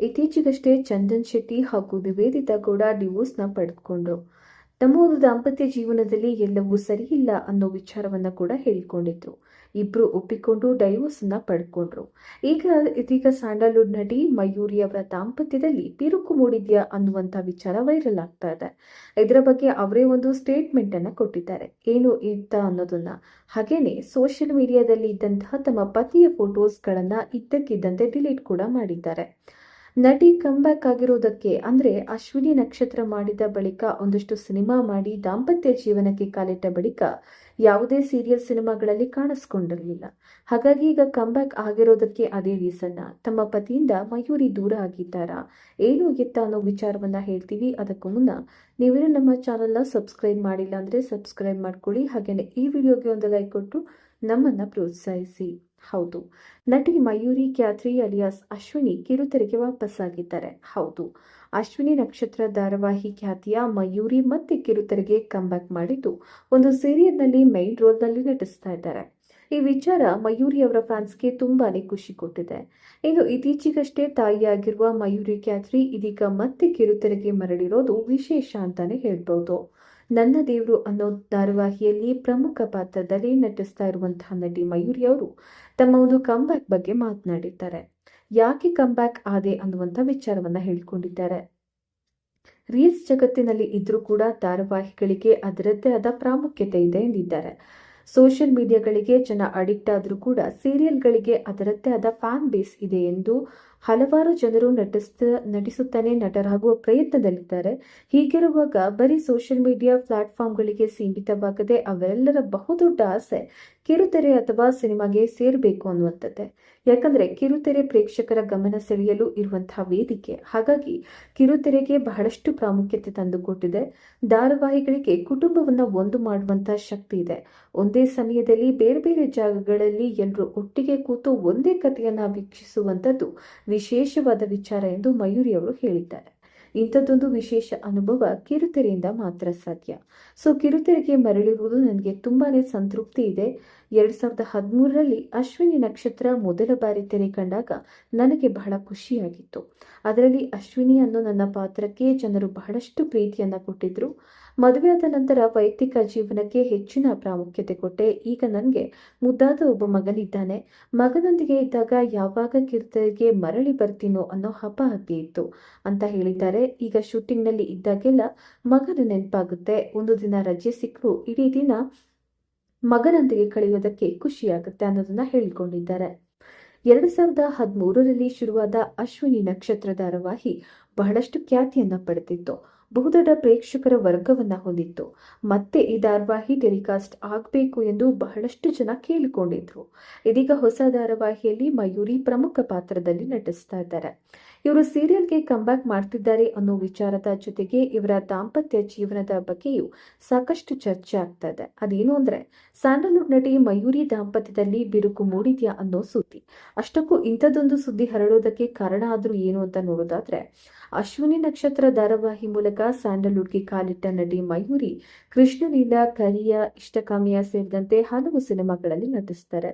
ಇತ್ತೀಚೆಗಷ್ಟೇ ಚಂದನ್ ಶೆಟ್ಟಿ ಹಾಗೂ ನಿವೇದಿತಾ ಕೂಡ ಡಿವೋರ್ಸ್ನ ಪಡೆದುಕೊಂಡ್ರು. ತಮ್ಮವರು ದಾಂಪತ್ಯ ಜೀವನದಲ್ಲಿ ಎಲ್ಲವೂ ಸರಿಯಿಲ್ಲ ಅನ್ನೋ ವಿಚಾರವನ್ನ ಕೂಡ ಹೇಳಿಕೊಂಡಿದ್ರು. ಇಬ್ರು ಒಪ್ಪಿಕೊಂಡು ಡೈವೋರ್ಸನ್ನ ಪಡ್ಕೊಂಡ್ರು. ಈಗ ಇದೀಗ ಸ್ಯಾಂಡಲ್ವುಡ್ ನಟಿ ಮಯೂರಿ ಅವರ ದಾಂಪತ್ಯದಲ್ಲಿ ಬಿರುಕು ಮೂಡಿದ್ಯಾ ಅನ್ನುವಂತ ವಿಚಾರ ವೈರಲ್ ಆಗ್ತಾ ಇದೆ. ಇದರ ಬಗ್ಗೆ ಅವರೇ ಒಂದು ಸ್ಟೇಟ್ಮೆಂಟ್ ಅನ್ನ ಕೊಟ್ಟಿದ್ದಾರೆ. ಏನು ಇತ್ತ ಅನ್ನೋದನ್ನ. ಹಾಗೇನೆ ಸೋಷಿಯಲ್ ಮೀಡಿಯಾದಲ್ಲಿ ಇದ್ದಂತಹ ತಮ್ಮ ಪತಿಯ ಫೋಟೋಸ್ಗಳನ್ನ ಇದ್ದಕ್ಕಿದ್ದಂತೆ ಡಿಲೀಟ್ ಕೂಡ ಮಾಡಿದ್ದಾರೆ. ನಟಿ ಕಂಬ್ಯಾಕ್ ಆಗಿರೋದಕ್ಕೆ ಅಂದ್ರೆ ಅಶ್ವಿನಿ ನಕ್ಷತ್ರ ಮಾಡಿದ ಬಳಿಕ ಒಂದಷ್ಟು ಸಿನಿಮಾ ಮಾಡಿ ದಾಂಪತ್ಯ ಜೀವನಕ್ಕೆ ಕಾಲಿಟ್ಟ ಬಳಿಕ ಯಾವುದೇ ಸೀರಿಯಲ್ ಸಿನಿಮಾಗಳಲ್ಲಿ ಕಾಣಿಸ್ಕೊಂಡಿರಲಿಲ್ಲ. ಹಾಗಾಗಿ ಈಗ ಕಂಬ್ಯಾಕ್ ಆಗಿರೋದಕ್ಕೆ ಅದೇ ರೀಸನ್ನ. ತಮ್ಮ ಪತಿಯಿಂದ ಮಯೂರಿ ದೂರ ಆಗಿದ್ದಾರಾ? ಏನು ಎತ್ತ ಅನ್ನೋ ವಿಚಾರವನ್ನ ಹೇಳ್ತೀವಿ. ಅದಕ್ಕೂ ಮುನ್ನ ನೀವೇನು ನಮ್ಮ ಚಾನಲ್ನ ಸಬ್ಸ್ಕ್ರೈಬ್ ಮಾಡಿಲ್ಲ ಅಂದ್ರೆ ಸಬ್ಸ್ಕ್ರೈಬ್ ಮಾಡ್ಕೊಳ್ಳಿ. ಹಾಗೇನೆ ಈ ವಿಡಿಯೋಗೆ ಒಂದು ಲೈಕ್ ಕೊಟ್ಟು ನಮ್ಮನ್ನ ಪ್ರೋತ್ಸಾಹಿಸಿ. ಹೌದು. ನಟಿ ಮಯೂರಿ ಖ್ಯಾತ್ರಿ ಅಲಿಯಾಸ್, ಅಶ್ವಿನಿ ಕಿರುತೆರೆಗೆ ವಾಪಸ್ಸಾಗಿದ್ದಾರೆ. ಹೌದು. ಅಶ್ವಿನಿ ನಕ್ಷತ್ರ ಧಾರಾವಾಹಿ ಖ್ಯಾತಿಯ ಮಯೂರಿ ಮತ್ತೆ ಕಿರುತೆರೆಗೆ ಕಂಬ್ಯಾಕ್ ಮಾಡಿದ್ದು ಒಂದು ಸೀರಿಯಲ್ನಲ್ಲಿ ಮೈನ್ ರೋಲ್ನಲ್ಲಿ ನಟಿಸ್ತಾ ಇದ್ದಾರೆ. ಈ ವಿಚಾರ ಮಯೂರಿ ಅವರ ಫ್ಯಾನ್ಸ್ಗೆ ತುಂಬಾನೇ ಖುಷಿ ಕೊಟ್ಟಿದೆ. ಇನ್ನು ಇತ್ತೀಚೆಗಷ್ಟೇ ತಾಯಿಯಾಗಿರುವ ಮಯೂರಿ ಖ್ಯಾತ್ರಿ ಇದೀಗ ಮತ್ತೆ ಕಿರುತೆರೆಗೆ ಮರಳಿರೋದು ವಿಶೇಷ ಅಂತಾನೆ ಹೇಳ್ಬೋದು. ನನ್ನ ದೇವರು ಅನ್ನೋ ಧಾರಾವಾಹಿಯಲ್ಲಿ ಪ್ರಮುಖ ಪಾತ್ರದಲ್ಲಿ ನಟಿಸ್ತಾ ಇರುವಂತಹ ನಟಿ ಮಯೂರಿ ಅವರು ತಮ್ಮ ಒಂದು ಕಂಬ್ಯಾಕ್ ಬಗ್ಗೆ ಮಾತನಾಡಿದ್ದಾರೆ ಯಾಕೆ ಕಂಬ್ಯಾಕ್ ಆದೆ ಅನ್ನುವಂಥ ವಿಚಾರವನ್ನ ಹೇಳಿಕೊಂಡಿದ್ದಾರೆ. ರೀಲ್ಸ್ ಜಗತ್ತಿನಲ್ಲಿ ಇದ್ರೂ ಕೂಡ ಧಾರಾವಾಹಿಗಳಿಗೆ ಅದರದ್ದೇ ಆದ ಪ್ರಾಮುಖ್ಯತೆ ಇದೆ ಎಂದಿದ್ದಾರೆ. ಸೋಷಿಯಲ್ ಮೀಡಿಯಾಗಳಿಗೆ ಜನ ಅಡಿಕ್ಟ್ ಆದರೂ ಕೂಡ ಸೀರಿಯಲ್ಗಳಿಗೆ ಅದರದ್ದೇ ಆದ ಫ್ಯಾನ್ ಬೇಸ್ ಇದೆ ಎಂದು ಹಲವಾರು ಜನರು ನಟಿಸ್ತ, ನಟಿಸುತ್ತಾನೆ ನಟರಾಗುವ ಪ್ರಯತ್ನದಲ್ಲಿದ್ದಾರೆ. ಹೀಗಿರುವಾಗ ಬರೀ ಸೋಷಿಯಲ್ ಮೀಡಿಯಾ ಪ್ಲಾಟ್ಫಾರ್ಮ್ಗಳಿಗೆ ಸೀಮಿತವಾಗದೆ ಅವರೆಲ್ಲರ ಬಹುದೊಡ್ಡ ಆಸೆ ಕಿರುತೆರೆ ಅಥವಾ ಸಿನಿಮಾಗೆ ಸೇರಬೇಕು ಅನ್ನುವಂಥದ್ದೇ. ಯಾಕಂದರೆ ಕಿರುತೆರೆ ಪ್ರೇಕ್ಷಕರ ಗಮನ ಸೆಳೆಯಲು ಇರುವಂತಹ ವೇದಿಕೆ. ಹಾಗಾಗಿ ಕಿರುತೆರೆಗೆ ಬಹಳಷ್ಟು ಪ್ರಾಮುಖ್ಯತೆ ತಂದುಕೊಟ್ಟಿದೆ. ಧಾರಾವಾಹಿಗಳಿಗೆ ಕುಟುಂಬವನ್ನು ಒಂದು ಮಾಡುವಂತಹ ಶಕ್ತಿ ಇದೆ. ಒಂದೇ ಸಮಯದಲ್ಲಿ ಬೇರೆ ಬೇರೆ ಜಾಗಗಳಲ್ಲಿ ಎಲ್ಲರೂ ಒಟ್ಟಿಗೆ ಕೂತು ಒಂದೇ ಕಥೆಯನ್ನು ವೀಕ್ಷಿಸುವಂಥದ್ದು ವಿಶೇಷವಾದ ವಿಚಾರ ಎಂದು ಮಯೂರಿ ಅವರು ಹೇಳಿದ್ದಾರೆ. ಇಂಥದ್ದೊಂದು ವಿಶೇಷ ಅನುಭವ ಕಿರುತೆರೆಯಿಂದ ಮಾತ್ರ ಸಾಧ್ಯ. ಸೊ, ಕಿರುತೆರೆಗೆ ಮರಳಿರುವುದು ನನಗೆ ತುಂಬಾನೇ ಸಂತೃಪ್ತಿ ಇದೆ. ಎರಡ್ ಸಾವಿರದ ಹದಿಮೂರರಲ್ಲಿ ಅಶ್ವಿನಿ ನಕ್ಷತ್ರ ಮೊದಲ ಬಾರಿ ತೆರೆ ಕಂಡಾಗ ನನಗೆ ಬಹಳ ಖುಷಿಯಾಗಿತ್ತು. ಅದರಲ್ಲಿ ಅಶ್ವಿನಿ ಅನ್ನೋ ನನ್ನ ಪಾತ್ರಕ್ಕೆ ಜನರು ಬಹಳಷ್ಟು ಪ್ರೀತಿಯನ್ನ ಕೊಟ್ಟಿದ್ರು. ಮದುವೆಯಾದ ನಂತರ ವೈಯಕ್ತಿಕ ಜೀವನಕ್ಕೆ ಹೆಚ್ಚಿನ ಪ್ರಾಮುಖ್ಯತೆ ಕೊಟ್ಟೆ. ಈಗ ನನಗೆ ಮುದ್ದಾದ ಒಬ್ಬ ಮಗನಿದ್ದಾನೆ. ಮಗನೊಂದಿಗೆ ಇದ್ದಾಗ ಯಾವಾಗ ಕಿರ್ತರಿಗೆ ಮರಳಿ ಬರ್ತೀನೋ ಅನ್ನೋ ಹಬ್ಬ ಇತ್ತು ಅಂತ ಹೇಳಿದ್ದಾರೆ. ಈಗ ಶೂಟಿಂಗ್ನಲ್ಲಿ ಇದ್ದಾಗೆಲ್ಲ ಮಗನ ನೆನಪಾಗುತ್ತೆ. ಒಂದು ದಿನ ರಜೆ ಸಿಕ್ಕರು ಇಡೀ ದಿನ ಮಗನೊಂದಿಗೆ ಕಳೆಯೋದಕ್ಕೆ ಖುಷಿಯಾಗುತ್ತೆ ಅನ್ನೋದನ್ನ ಹೇಳಿಕೊಂಡಿದ್ದಾರೆ. ಎರಡು ಸಾವಿರದ ಹದಿಮೂರರಲ್ಲಿ ಶುರುವಾದ ಅಶ್ವಿನಿ ನಕ್ಷತ್ರ ಧಾರಾವಾಹಿ ಬಹಳಷ್ಟು ಖ್ಯಾತಿಯನ್ನ ಪಡೆದಿತ್ತು. ಬಹುದೊಡ್ಡ ಪ್ರೇಕ್ಷಕರ ವರ್ಗವನ್ನ ಹೊಂದಿತ್ತು. ಮತ್ತೆ ಈ ಧಾರಾವಾಹಿ ಟೆಲಿಕಾಸ್ಟ್ ಆಗಬೇಕು ಎಂದು ಬಹಳಷ್ಟು ಜನ ಕೇಳಿಕೊಂಡಿದ್ರು. ಇದೀಗ ಹೊಸ ಧಾರಾವಾಹಿಯಲ್ಲಿ ಮಯೂರಿ ಪ್ರಮುಖ ಪಾತ್ರದಲ್ಲಿ ನಟಿಸ್ತಾ ಇದ್ದಾರೆ. ಇವರು ಸೀರಿಯಲ್ಗೆ ಕಂಬ್ಯಾಕ್ ಮಾಡ್ತಿದ್ದಾರೆ ಅನ್ನೋ ವಿಚಾರದ ಜೊತೆಗೆ ಇವರ ದಾಂಪತ್ಯ ಜೀವನದ ಬಗ್ಗೆಯೂ ಸಾಕಷ್ಟು ಚರ್ಚೆ ಆಗ್ತಾ ಇದೆ. ಅದೇನು ಅಂದ್ರೆ, ಸ್ಯಾಂಡಲ್ವುಡ್ ನಟಿ ಮಯೂರಿ ದಾಂಪತ್ಯದಲ್ಲಿ ಬಿರುಕು ಮೂಡಿದ್ಯಾ ಅನ್ನೋ ಸುದ್ದಿ. ಅಷ್ಟಕ್ಕೂ ಇಂಥದ್ದೊಂದು ಸುದ್ದಿ ಹರಡೋದಕ್ಕೆ ಕಾರಣ ಆದ್ರೂ ಏನು ಅಂತ ನೋಡೋದಾದ್ರೆ ಅಶ್ವಿನಿ ನಕ್ಷತ್ರ ಧಾರಾವಾಹಿ ಮೂಲಕ ಸ್ಯಾಂಡಲ್ವುಡ್ಗೆ ಕಾಲಿಟ್ಟ ನಟಿ ಮಯೂರಿ ಕೃಷ್ಣಲೀಲಾ, ಕರಿಯ, ಇಷ್ಟಕಾಮಿಯ ಸೇರಿದಂತೆ ಹಲವು ಸಿನಿಮಾಗಳಲ್ಲಿ ನಟಿಸ್ತಾರೆ.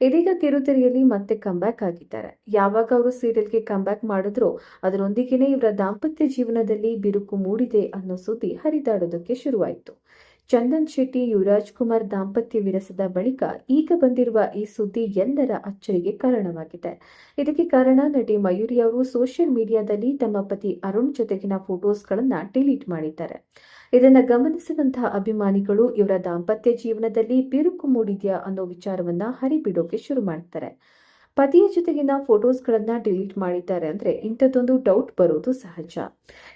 ಇದೀಗ ಕಿರುತೆರೆಯಲ್ಲಿ ಮತ್ತೆ ಕಂಬ್ಯಾಕ್ ಆಗಿದ್ದಾರೆ. ಯಾವಾಗ ಅವರು ಸೀರಿಯಲ್ಗೆ ಕಂಬ್ಯಾಕ್ ಮಾಡಿದ್ರೋ, ಅದರೊಂದಿಗೆನೇ ಇವರ ದಾಂಪತ್ಯ ಜೀವನದಲ್ಲಿ ಬಿರುಕು ಮೂಡಿದೆ ಅನ್ನೋ ಸುದ್ದಿ ಹರಿದಾಡೋದಕ್ಕೆ ಶುರುವಾಯಿತು. ಚಂದನ್ ಶೆಟ್ಟಿ, ಯುವರಾಜ್ ಕುಮಾರ್ ದಾಂಪತ್ಯ ವಿರಸದ ಬಳಿಕ ಈಗ ಬಂದಿರುವ ಈ ಸುದ್ದಿ ಎಲ್ಲರ ಅಚ್ಚರಿಗೆ ಕಾರಣವಾಗಿದೆ. ಇದಕ್ಕೆ ಕಾರಣ ನಟಿ ಮಯೂರಿ ಅವರು ಸೋಷಿಯಲ್ ಮೀಡಿಯಾದಲ್ಲಿ ತಮ್ಮ ಪತಿ ಅರುಣ್ ಜೊತೆಗಿನ ಫೋಟೋಸ್ಗಳನ್ನು ಡಿಲೀಟ್ ಮಾಡಿದ್ದಾರೆ. ಇದನ್ನು ಗಮನಿಸಿದಂತಹ ಅಭಿಮಾನಿಗಳು, ಇವರ ದಾಂಪತ್ಯ ಜೀವನದಲ್ಲಿ ಬಿರುಕು ಮೂಡಿದೆಯಾ ಅನ್ನೋ ವಿಚಾರವನ್ನ ಹರಿಬಿಡೋಕೆ ಶುರು ಮಾಡ್ತಾರೆ. ಪತಿಯ ಜೊತೆಗಿನ ಫೋಟೋಸ್ಗಳನ್ನು ಡಿಲೀಟ್ ಮಾಡಿದ್ದಾರೆ ಅಂದರೆ ಇಂಥದ್ದೊಂದು ಡೌಟ್ ಬರೋದು ಸಹಜ.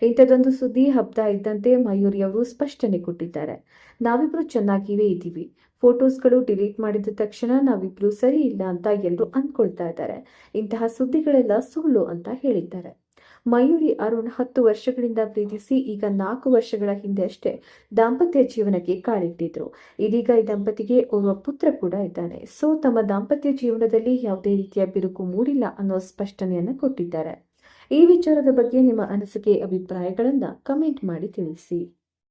ಇಂಥದ್ದೊಂದು ಸುದ್ದಿ ಹಬ್ತಾ ಇದ್ದಂತೆ ಮಯೂರಿ ಅವರು ಸ್ಪಷ್ಟನೆ ಕೊಟ್ಟಿದ್ದಾರೆ. ನಾವಿಬ್ರು ಚೆನ್ನಾಗಿವೇ ಇದ್ದೀವಿ. ಫೋಟೋಸ್ಗಳು ಡಿಲೀಟ್ ಮಾಡಿದ ತಕ್ಷಣ ನಾವಿಬ್ರು ಸರಿ ಇಲ್ಲ ಅಂತ ಎಲ್ಲರೂ ಅಂದ್ಕೊಳ್ತಾ ಇದ್ದಾರೆ. ಇಂತಹ ಸುದ್ದಿಗಳೆಲ್ಲ ಸುಳ್ಳು ಅಂತ ಹೇಳಿದ್ದಾರೆ. ಮಯೂರಿ ಅರುಣ್ ಹತ್ತು ವರ್ಷಗಳಿಂದ ಪ್ರೀತಿಸಿ ಈಗ ನಾಲ್ಕು ವರ್ಷಗಳ ಹಿಂದೆ ಅಷ್ಟೇ ದಾಂಪತ್ಯ ಜೀವನಕ್ಕೆ ಕಾಲಿಟ್ಟಿದ್ರು. ಇದೀಗ ಈ ದಂಪತಿಗೆ ಓರ್ವ ಪುತ್ರ ಕೂಡ ಇದ್ದಾನೆ. ಸೊ, ತಮ್ಮ ದಾಂಪತ್ಯ ಜೀವನದಲ್ಲಿ ಯಾವುದೇ ರೀತಿಯ ಬಿರುಕು ಮೂಡಿಲ್ಲ ಅನ್ನೋ ಸ್ಪಷ್ಟನೆಯನ್ನ ಕೊಟ್ಟಿದ್ದಾರೆ. ಈ ವಿಚಾರದ ಬಗ್ಗೆ ನಿಮ್ಮ ಅನಿಸಿಕೆ, ಅಭಿಪ್ರಾಯಗಳನ್ನು ಕಮೆಂಟ್ ಮಾಡಿ ತಿಳಿಸಿ.